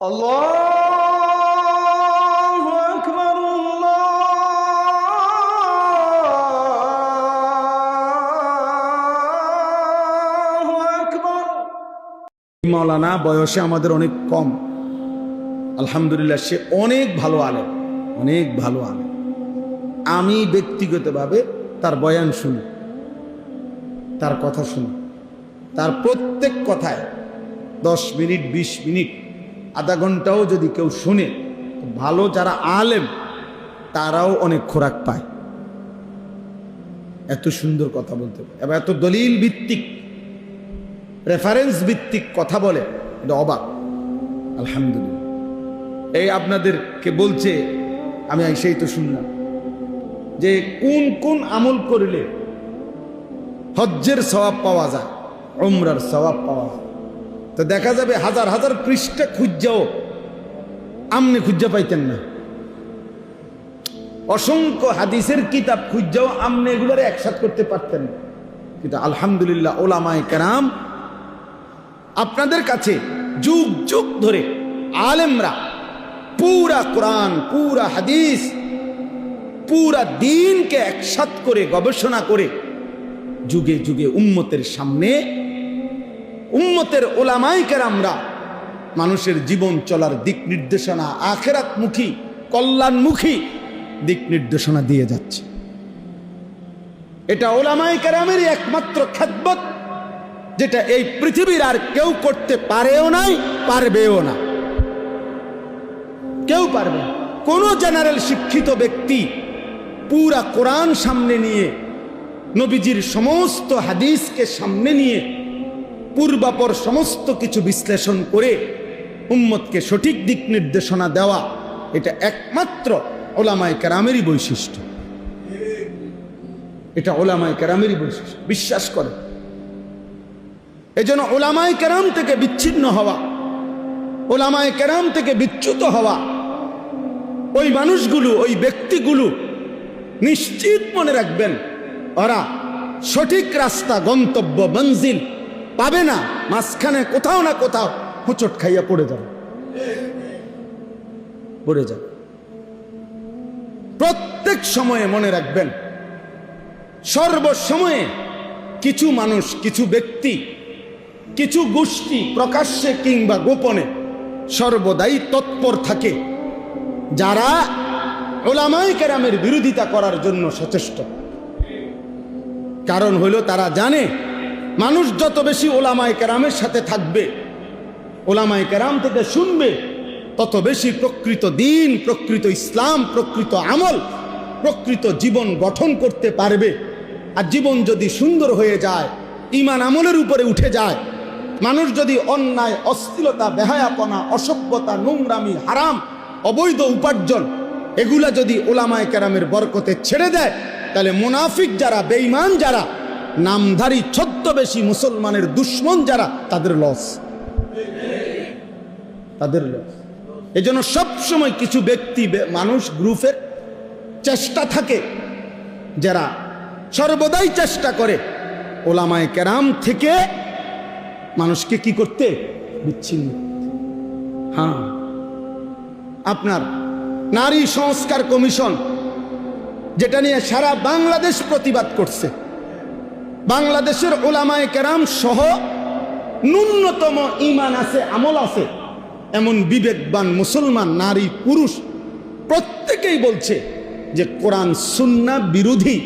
الله أكبر الله أكبر মাওলানা বয়সে আমাদের অনেক কম আলহামদুলিল্লাহ সে অনেক ভালো আলেম অনেক ভালো আলেম আমি ব্যক্তিগতভাবে তার বয়ান শুনি তার কথা শুনি তার প্রত্যেক কথায় দশ মিনিট বিশ মিনিট আধা ঘন্টাও যদি কেউ শুনে ভালো যারা আলেম, তারাও অনেক খোরাক পায়। এত সুন্দর কথা বলতে পারে। এত দলিল ভিত্তিক রেফারেন্স ভিত্তিক কথা বলে, এটা অবাক। আলহামদুলিল্লাহ। এই আপনাদেরকে বলছে, আমি সেই তো শুনলাম, যে কোন কোন আমল করলে হজ্জের সওয়াব পাওয়া যায় ওমরার সওয়াব পাওয়া যায়। তো দেখা যাবে হাজার হাজার পৃষ্ঠা খুঁজাও আমনে খুঁজা পাইতেন না। অসংখ্য হাদিসের কিতাব খুঁজাও আমনে এগুলোর একসাথ করতে পারতেন কিন্তু আলহামদুলিল্লাহ ওলামায় কেরাম, আপনাদের কাছে যুগ যুগ ধরে আলেমরা পুরা কোরআন, পুরা হাদিস, পুরা দিনকে একসাথ করে গবেষণা করে যুগে যুগে উম্মতের সামনে উম্মতের ওলামাই কেরামরা মানুষের জীবন চলার দিক নির্দেশনা আখেরাতমুখী, কল্যাণমুখী দিক নির্দেশনা দিয়ে যাচ্ছে। এটা ওলামাই কেরামেরই একমাত্র খ্যাতবত যেটা এই পৃথিবীর আর কেউ করতে পারেও নাই, পারবেও না। কেউ পারবে কোন জেনারেল শিক্ষিত ব্যক্তি পুরা কোরআন সামনে নিয়ে, নবীজির সমস্ত হাদিসকে সামনে নিয়ে পূর্বাপর সমস্ত কিছু বিশ্লেষণ করে উম্মতকে সঠিক দিক নির্দেশনা দেওয়া, এটা একমাত্র ওলামায় কেরামেরই বৈশিষ্ট্য। এটা ওলামায় কেরামেরই বৈশিষ্ট্য। বিশ্বাস করে এজন্য ওলামায় কেরাম থেকে বিচ্ছিন্ন হওয়া, ওলামায় কেরাম থেকে বিচ্যুত হওয়া, ওই মানুষগুলো, ওই ব্যক্তিগুলো নিশ্চিত মনে রাখবেন, ওরা সঠিক রাস্তা, গন্তব্য, মঞ্জিল পাবে না, মাঝখানে কোথাও না কোথাও হুচট খাইয়া পড়ে যাবে। পড়ে যাবে। প্রত্যেক সময়ে মনে রাখবেন, সর্বসময়ে কিছু মানুষ, কিছু ব্যক্তি, কিছু গোষ্ঠী প্রকাশ্যে কিংবা গোপনে সর্বদাই তৎপর থাকে। যারা ওলামাই কেরামের বিরোধিতা করার জন্য সচেষ্ট। কারণ হইল তারা জানে মানুষ যত বেশি ওলামায় কেরামের সাথে থাকবে, ওলামায় কেরাম থেকে শুনবে, তত বেশি প্রকৃত দিন, প্রকৃত ইসলাম, প্রকৃত আমল, প্রকৃত জীবন গঠন করতে পারবে। আর জীবন যদি সুন্দর হয়ে যায় ইমান আমলের উপরে উঠে যায়, মানুষ যদি অন্যায়, অস্থিরতা, বেহায়াপনা, অসভ্যতা, নোংরামি, হারাম, অবৈধ উপার্জন, এগুলা যদি ওলামায় কেরামের বরকতে ছেড়ে দেয়, তাহলে মুনাফিক যারা, বেঈমান যারা নামধারী ছদ্মবেশী মুসলমানের দুশ্মন যারা, তাদের লস তাদের লস এই জন্য সবসময় কিছু ব্যক্তি মানুষ গ্রুপের চেষ্টা থাকে যারা সর্বদাই চেষ্টা করে ওলামায় কেরাম থেকে মানুষকে কি করতে? বিচ্ছিন্ন। হ্যাঁ। আপনার নারী সংস্কার কমিশন যেটা নিয়ে সারা বাংলাদেশ প্রতিবাদ করছে বাংলাদেশের ওলামায় কেরাম সহ ন্যূনতম ইমান আছে, আমল আছে। এমন বিবেকবান মুসলমান, নারী, পুরুষ প্রত্যেকেই বলছে যে কোরআন, সুন্না বিরোধী।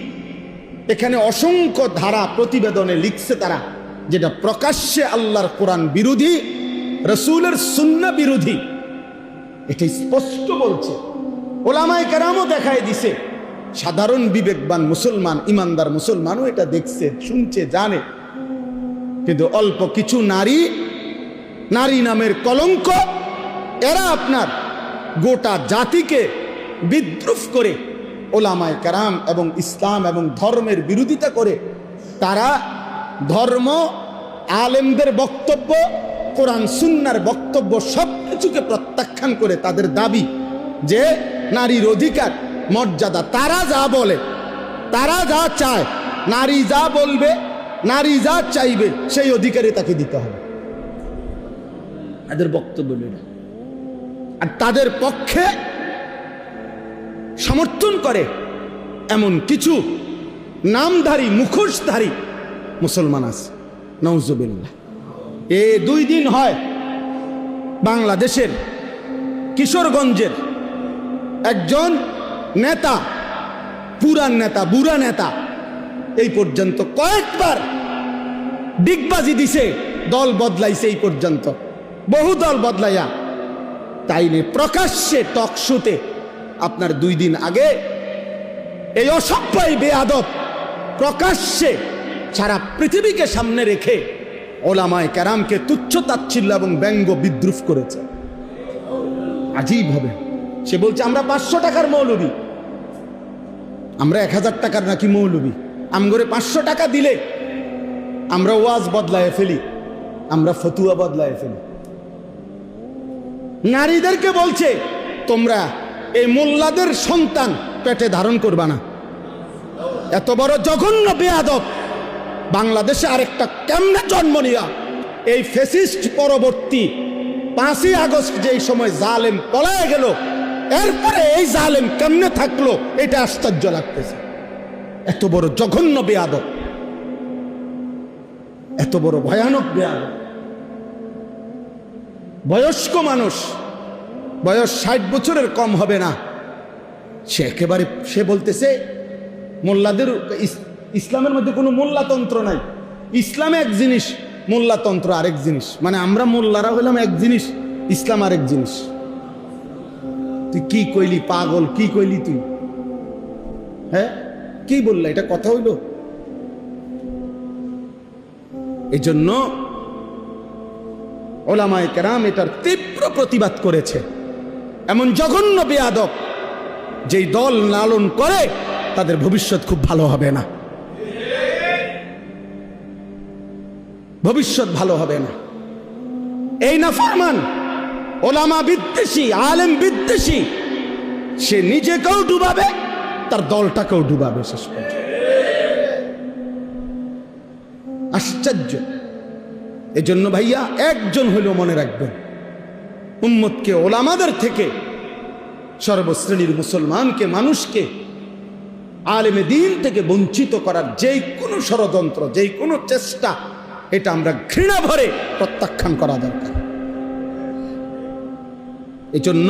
এখানে অসংখ্য ধারা, প্রতিবেদনে লিখছে তারা যেটা প্রকাশ্যে আল্লাহর কোরআন বিরোধী, রসুলের সুন্না বিরোধী। এটা স্পষ্ট বলছে। ওলামায় কেরামও দেখায় দিছে। সাধারণ বিবেকবান মুসলমান, ইমানদার মুসলমানও এটা দেখছে, শুনছে, জানে। কিন্তু অল্প কিছু নারী নারী নামের কলঙ্ক, এরা আপনার গোটা জাতিকে বিদ্রুপ করে ওলামায় কারাম এবং ইসলাম এবং ধর্মের বিরোধিতা করে, তারা ধর্ম, আলেমদের বক্তব্য, কোরআন, সুন্নার বক্তব্য সব কিছুকে প্রত্যাখ্যান করে তাদের দাবি যে নারীর অধিকার মর্যাদা। তারা যা বলে, তারা যা চায়, নারী যা বলবে, নারী যা চাইবে, সেই অধিকারই তাকে দিতে হবে। এদের বক্তব্য এটা আর তাদের পক্ষে সমর্থন করে এমন কিছু নামধারী, মুখোশধারী মুসলমান আছে। নৌজুবিল্লাহ এ দুই দিন হয় বাংলাদেশের কিশোরগঞ্জের একজন নেতা, পুরান নেতা, বুড়া নেতা, এই পর্যন্ত কয়েকবার ডিগবাজি দিছে, দল বদলাইছে এই পর্যন্ত। বহু দল বদলাইয়া। তাই তাইলে প্রকাশ্যে টকশোতে আপনার দুই দিন আগে এই অসভ্যই বেয়াদব প্রকাশ্যে সারা পৃথিবীকে সামনে রেখে ওলামায় ক্যারামকে তুচ্ছ তাচ্ছিল্য এবং ব্যঙ্গ বিদ্রুপ করেছে। আজীব হবে। সে বলছে, আমরা পাঁচশো টাকার মৌলবী। আমরা এক হাজার টাকার নাকি মৌলবী। আমগরে পাঁচশো টাকা দিলে আমরা ওয়াজ বদলায় ফেলি, আমরা ফতুয়া বদলায় ফেলি। নারীদেরকে বলছে, তোমরা এই মোল্লাদের সন্তান পেটে ধারণ করবা না। এত বড় জঘন্য বেয়াদব। বাংলাদেশে আরেকটা কেমনে জন্ম নিয়া? এই ফেসিস্ট পরবর্তী পাঁচই আগস্ট যেই সময় জালেম পলায় গেল এরপরে এই জালেম কেমনে থাকল, এটা আশ্চর্য লাগতেছে। এত বড় জঘন্য বেয়াদব। এত বড় ভয়ানক বেয়াদব। বয়স্ক মানুষ, বয়স ষাট বছরের কম হবে না। সে একেবারে, সে বলতেছে, মোল্লাদের ইসলামের মধ্যে কোনো মোল্লাতন্ত্র নাই। ইসলাম এক জিনিস, মোল্লাতন্ত্র আরেক জিনিস। মানে আমরা মোল্লারা হইলাম এক জিনিস, ইসলাম আরেক জিনিস। তুই কি কইলি, পাগল? কি কইলি তুই? হ্যাঁ? কি বললা? এটা কথা হইল? এই জন্য ওলামায় কেরাম এটার তীব্র প্রতিবাদ করেছে। এমন জঘন্য বেয়াদব যেই দল লালন করে, তাদের ভবিষ্যৎ খুব ভালো হবে না। ভবিষ্যৎ ভালো হবে না। এই না ফরমান ওলামা বিদ্বেষী, আলেম বিদ্বেষী। সে নিজেকেও ডুবাবে, তার দলটাকেও ডুবাবে শেষ পর্যন্ত। আশ্চর্য। এজন্য ভাইয়া, একজন হলেও মনে রাখবেন, উম্মতকে ওলামাদের থেকে সর্বশ্রেণীর মুসলমানকে, মানুষকে, আলেমে দিন থেকে বঞ্চিত করার যেই কোনো ষড়যন্ত্র যেই কোনো চেষ্টা, এটা আমরা ঘৃণা ভরে প্রত্যাখ্যান করা দরকার। এজন্য